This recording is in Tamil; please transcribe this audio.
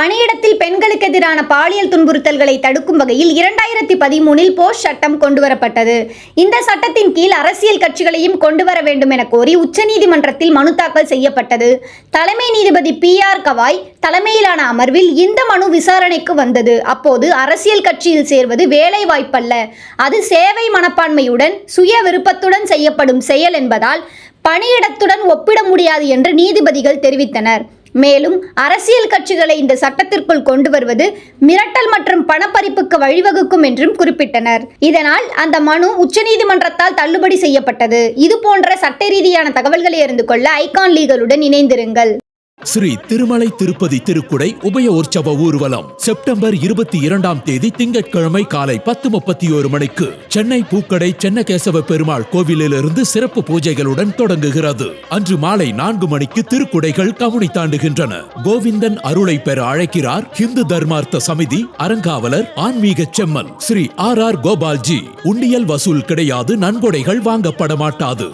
பணியிடத்தில் பெண்களுக்கு எதிரான பாலியல் துன்புறுத்தல்களை தடுக்கும் வகையில் இரண்டாயிரத்தி பதிமூனில் போஸ்ட் சட்டம் கொண்டுவரப்பட்டது. இந்த சட்டத்தின் கீழ் அரசியல் கட்சிகளையும் கொண்டு வர வேண்டும் என கோரி உச்சநீதிமன்றத்தில் மனு தாக்கல் செய்யப்பட்டது. தலைமை நீதிபதி பி ஆர் கவாய் தலைமையிலான அமர்வில் இந்த மனு விசாரணைக்கு வந்தது. அப்போது அரசியல் கட்சியில் சேர்வது வேலை வாய்ப்பல்ல அது சேவை மனப்பான்மையுடன் சுய விருப்பத்துடன் செய்யப்படும் செயல் என்பதால் பணியிடத்துடன் ஒப்பிட முடியாது என்று நீதிபதிகள் தெரிவித்தனர். மேலும் அரசியல் கட்சிகளை இந்த சட்டத்திற்குள் கொண்டு வருவது மிரட்டல் மற்றும் பணப்பறிப்புக்கு வழிவகுக்கும் என்றும் குறிப்பிட்டனர். இதனால் அந்த மனு உச்சநீதிமன்றத்தால் தள்ளுபடி செய்யப்பட்டது. இது போன்ற சட்ட ரீதியான தகவல்களை அறிந்து கொள்ள ஐகான் லீகலுடன் இணைந்திருங்கள். ஸ்ரீ திருமலை திருப்பதி திருக்குடை உபய உற்சவ ஊர்வலம் செப்டம்பர் இருபத்தி இரண்டாம் தேதி திங்கட்கிழமை காலை பத்து முப்பத்தி ஒரு மணிக்கு சென்னை பூக்கடை சென்னகேசவ பெருமாள் கோவிலிலிருந்து சிறப்பு பூஜைகளுடன் தொடங்குகிறது. அன்று மாலை நான்கு மணிக்கு திருக்குடைகள் கவுனி தாண்டுகின்றன. கோவிந்தன் அருளை பெற அழைக்கிறார் ஹிந்து தர்மார்த்த சமிதி அறங்காவலர் ஆன்மீக செம்மல் ஸ்ரீ ஆர் ஆர் கோபால்ஜி. உண்டியல் வசூல் கிடையாது நன்கொடைகள் வாங்கப்பட மாட்டாது